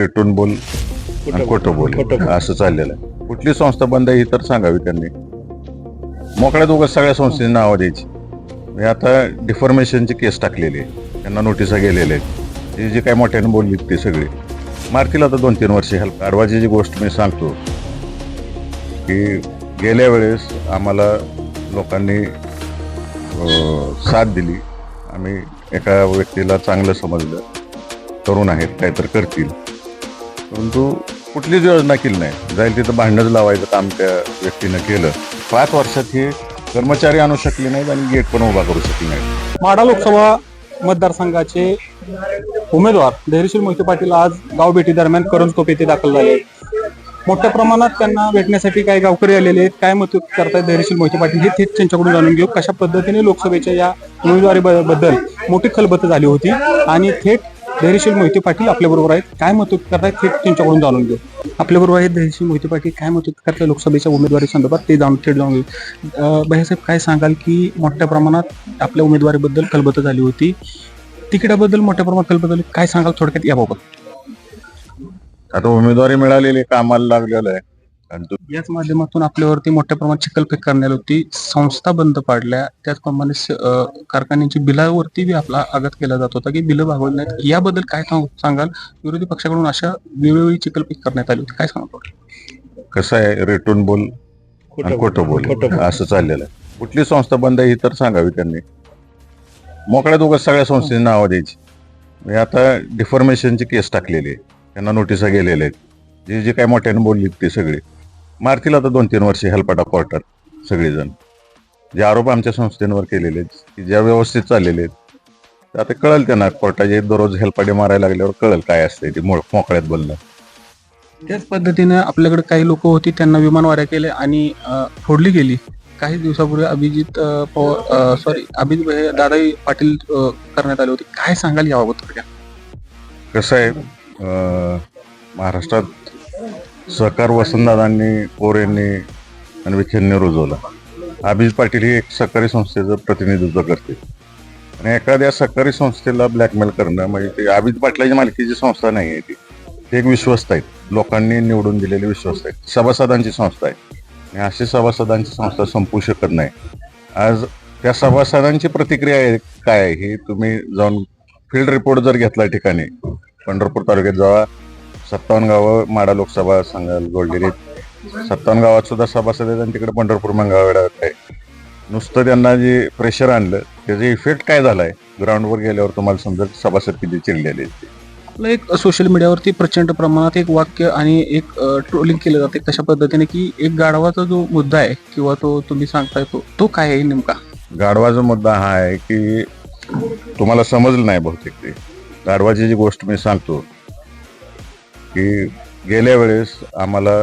पेटून बोल आणि खोटं बोल. असं चाललेलं आहे. कुठली संस्था बंद आहे ही तर सांगावी त्यांनी. मोकळ्यात उगाच सगळ्या संस्थेची नावं द्यायची. म्हणजे आता डिफॉर्मेशनची केस टाकलेली आहे. त्यांना नोटिसा गेलेल्या आहेत ही जी काय मोठ्याने बोलली ती सगळी. मारतील आता दोन तीन वर्षे हेल्प. अडवाची जी गोष्ट मी सांगतो. की गेल्या वेळेस आम्हाला लोकांनी साथ दिली. आम्ही एका व्यक्तीला चांगलं समजलं. तरुण आहेत काहीतरी करतील. परंतु कुठलीच योजना केली नाही. जाईल तिथं भांडणं लावायचं काम त्या व्यक्तीनं केलं. पाच वर्षात हे कर्मचारी आणू शकले नाहीत आणि गेट पण उभा करू शकले नाहीत. माडा लोकसभा मतदारसंघाचे उमेदवार धैर्यशील मोहिते पाटील आज गाव भेटी दरम्यान करंज तोप येथे दाखल झाले मोठ्या प्रमाणात त्यांना भेटण्यासाठी काही गावकरी आलेले आहेत. काय मत करतायत धैर्यशील मोहिते पाटील? हे थेट त्यांच्याकडून जाणून घेऊ. कशा पद्धतीने लोकसभेच्या या उमेदवारी ब- बद्दल मोठी खलबत झाली होती आणि थेट धैर्यशील मोहिते पाटील आपल्या बरोबर आहेत. काय मदत करतायत थेट त्यांच्याकडून जाणून घेऊ. आपल्या बरोबर आहेत धैर्यशील मोहिते पाटील. काय मदत करतात लोकसभेच्या उमेदवारी संदर्भात ते जाणून थेट जाऊन घेऊ. भैयासाहेब काय सांगाल की मोठ्या प्रमाणात आपल्या उमेदवारीबद्दल खलबत झाली होती. तिकिटाबद्दल मोठ्या प्रमाणात खलबत झाली. काय सांगाल थोडक्यात याबाबत? आता उमेदवारी मिळालेली कामाला लागलेलं आहे. आणि तो याच माध्यमातून आपल्यावरती मोठ्या प्रमाणात चिखलफेक करण्यात होती. संस्था बंद पाडल्या. त्याचप्रमाणे कारखान्यांची बिलावरती बी आपला आघात केला जात होता की बिलं भागवली नाहीत. याबद्दल काय सांग- सांगाल? विरोधी पक्षाकडून अशा वेळोवेळी चिखलफेक करण्यात आली होती. काय सांगाल? कसं आहे? रेटून बोल. खोटं बोल. असं चाललेलं आहे. कुठली संस्था बंद आहे ही तर सांगावी त्यांनी. मोकळ्यात उगाच सगळ्या संस्थेची नावं द्यायची. म्हणजे आता डिफॉर्मेशनची केस टाकलेली आहे. त्यांना नोटिसा गेलेल्या आहेत. जे जे काय मोठ्याने बोलली ते सगळे. मारतील आता दोन तीन वर्षे हेलपाटा कोर्टात सगळेजण. जे आरोप आमच्या संस्थेवर केलेले आहेत की ज्या व्यवस्थित चाललेले आहेत आता कळेल त्यांना कोर्टाचे दररोज हेलपाटे मारायला लागल्यावर कळेल काय असते ते मोळ- मोकळ्यात बोलणं. त्याच पद्धतीने आपल्याकडे काही लोक होती त्यांना विमानवाऱ्या केल्या आणि अं, फोडली गेली. काही दिवसापूर्वी अभिजित पवार सॉरी अभिजित दादाई पाटील करण्यात आले होते. काय सांगाल याबाबत थोडक्यात? कसं आहे महाराष्ट्रात सहकार वसंतदादांनी कोरेंनी आणि विखेंनी रुजवला. अभिजित पाटील ही एक सहकारी संस्थेचं प्रतिनिधित्व करते. आणि एखाद्या सहकारी संस्थेला ब्लॅकमेल करणं म्हणजे ते अभिजित पाटलाची मालकीची संस्था नाही आहे ती. ते एक विश्वस्त आहेत. लोकांनी निवडून दिलेली विश्वस्त आहेत. सभासदांची संस्था आहे. आणि अशी सभासदांची संस्था संपू शकत नाही. आज त्या सभासदांची प्रतिक्रिया आहे काय आहे हे तुम्ही जाऊन फील्ड रिपोर्ट जर घेतला ठिकाणी पंढरपूर तालुक्यात जेव्हा सत्तावन्न गावं माडा लोकसभा सांगाल आहेत. सत्तावन्न गावात सुद्धा सभासद आहेत आणि तिकडे पंढरपूर मंगळवेढा आहे नुसतं त्यांना जे प्रेशर आणलं त्याचा इफेक्ट काय झालाय ग्राउंडवर गेल्यावर तुम्हाला समजेल सभासद किती चिडलेले ते. आपलं एक सोशल मीडियावरती प्रचंड प्रमाणात एक वाक्य आणि एक ट्रोलिंग केलं जाते कशा पद्धतीने की एक गाढवाचा जो मुद्दा आहे किंवा तो तुम्ही सांगताय तो तो काय आहे नेमका गाढवाचा मुद्दा हा आहे की तुम्हाला समजलं नाही बहुतेक ते गाढवाची जी गोष्ट मी सांगतो की गेल्या वेळेस आम्हाला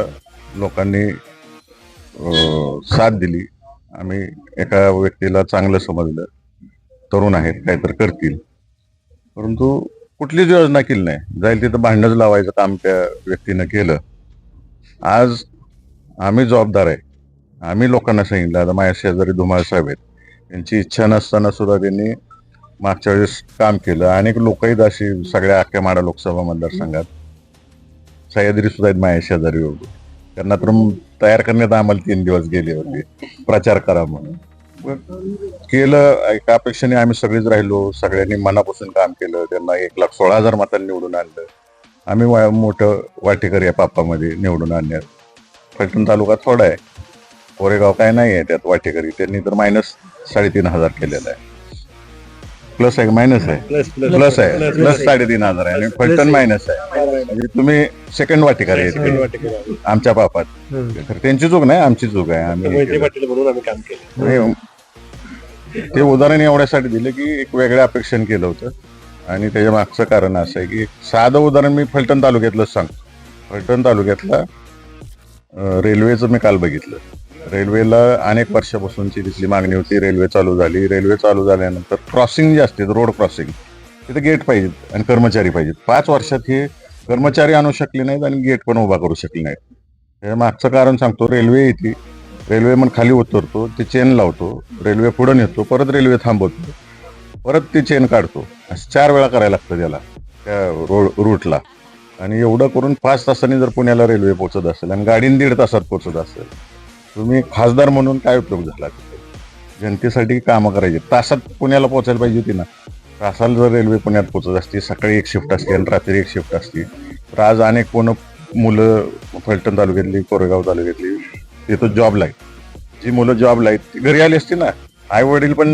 लोकांनी साथ दिली. आम्ही एका व्यक्तीला चांगलं समजलं. तरुण आहेत काहीतरी करतील. परंतु कुठलीच योजना केली नाही. जाईल तिथं भांडणच लावायचं काम त्या व्यक्तीनं केलं. आज आम्ही जबाबदार आहे. आम्ही लोकांना सांगितलं आता माझ्या शेजारी धुमाळ साहेब आहेत. त्यांची इच्छा नसताना सुद्धा त्यांनी मागच्या वेळेस काम केलं. अनेक लोकही अशी सगळ्या अख्ख्या माडा लोकसभा मतदारसंघात सह्याद्री सुद्धा आहेत माझ्या शेजारी होते त्यांना तर तयार करण्यात आम्हाला तीन दिवस गेले होते. प्रचार करा म्हणून. केलं एका अपेक्षेने आम्ही सगळेच राहिलो. सगळ्यांनी मनापासून काम केलं. त्यांना एक लाख सोळा हजार मतांनी निवडून आणलं. आम्ही वा- मोठं वाटेकर या पापामध्ये निवडून आणण्यात. फलटण तालुका थोडा आहे. कोरेगाव काय नाही आहे त्यात वाटेकरी. त्यांनी तर मायनस साडेतीन हजार केलेला आहे. प्लस आहे. मायनस आहे. प्लस आहे प्लस साडेतीन हजार आहे. आणि फलटण मायनस आहे. म्हणजे तुम्ही सेकंड वाटेकरी आहे. आमच्या पापात तर त्यांची चूक नाही आमची चूक आहे. आम्ही हे केलं. ते उदाहरण एवढ्यासाठी दिलं की एक वेगळ्या अपेक्षेने केलं होतं. आणि त्याच्या मागचं कारण असं आहे की साधं उदाहरण मी फलटण तालुक्यातलं सांगतो. फलटण तालुक्यातला अं, रेल्वेचं मी काल बघितलं. रेल्वेला अनेक वर्षापासूनची तिथली मागणी होती. रेल्वे चालू झाली. रेल्वे चालू झाल्यानंतर क्रॉसिंग जे असते रोड क्रॉसिंग तिथे गेट पाहिजेत आणि कर्मचारी पाहिजेत. पाच वर्षात हे कर्मचारी आणू शकले नाहीत आणि गेट पण उभा करू शकले नाहीत. हे मागचं कारण सांगतो रेल्वे येते. रेल्वे मग खाली उतरतो ती चेन लावतो रेल्वे पुढे नेतो परत रेल्वे थांबवतो. परत ती चेन काढतो. असं चार वेळा करायला लागतं त्याला त्या रोड रूटला आणि एवढं करून पाच तासांनी जर पुण्याला रेल्वे पोहोचत असेल आणि गाडीने दीड तासात पोहोचत असेल तुम्ही खासदार म्हणून काय उपयोग झाला जनतेसाठी कामं करायची. तासात पुण्याला पोहोचायला पाहिजे होती ना. तासाला जर रेल्वे पुण्यात पोहोचत असती. सकाळी एक शिफ्ट असते आणि रात्री एक शिफ्ट असते. तर आज अनेक कोण मुलं फलटण तालुक्यातली कोरेगाव तालुक्यातली तिथं जॉबला आहेत. जी मुलं जॉबला आहेत ती घरी आली असती ना. आई वडील पण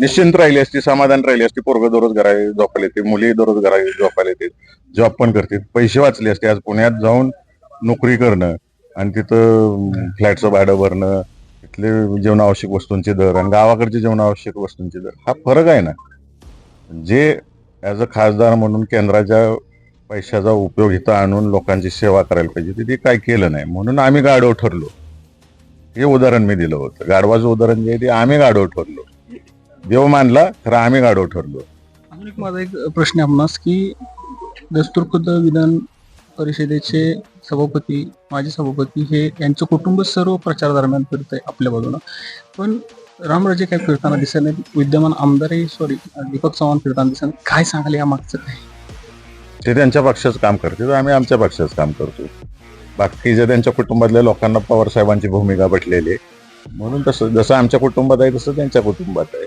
निश्चिंत राहिली असती समाधान राहिली असती. पोरग दररोज घरा झोपायला येते मुली दररोज घरा झोपायला येते जॉब पण करते. पैसे वाचले असते. आज पुण्यात जाऊन नोकरी करणं आणि तिथं फ्लॅटचं भाडं भरणं तिथले जीवनावश्यक वस्तूंचे दर आणि गावाकडचे जीवनावश्यक वस्तूंचे दर. हा फरक आहे ना. जे ॲज अ खासदार म्हणून केंद्राच्या पैशाचा उपयोग इथं आणून लोकांची सेवा करायला पाहिजे ते- ते काय केलं नाही. म्हणून आम्ही गाढव ठरलो. हे उदाहरण मी दिलं होतं. गाढवाचं उदाहरण जे आहे ते आम्ही गाढव ठरलो. देव मानला खरं आम्ही गाढव ठरलो. अजून एक माझा एक प्रश्न आपणास की दस्तूर विधान परिषदेचे सभापती माजी सभापती हे यांचं कुटुंब सर्व प्रचार दरम्यान फिरत आहे आपल्या बाजूला पण रामराजे काय फिरताना दिसत नाही विद्यमान आमदारही सॉरी दीपक चव्हाण फिरताना दिसत नाही काय सांगाल या मागचं काय ते त्यांच्या पक्षाचं काम करते तर आम्ही आमच्या पक्षाचं काम करतो. बाकी जे त्यांच्या कुटुंबातल्या लोकांना पवार साहेबांची भूमिका पटलेली आहे. म्हणून तसं जसं आमच्या कुटुंबात आहे तसं त्यांच्या कुटुंबात आहे.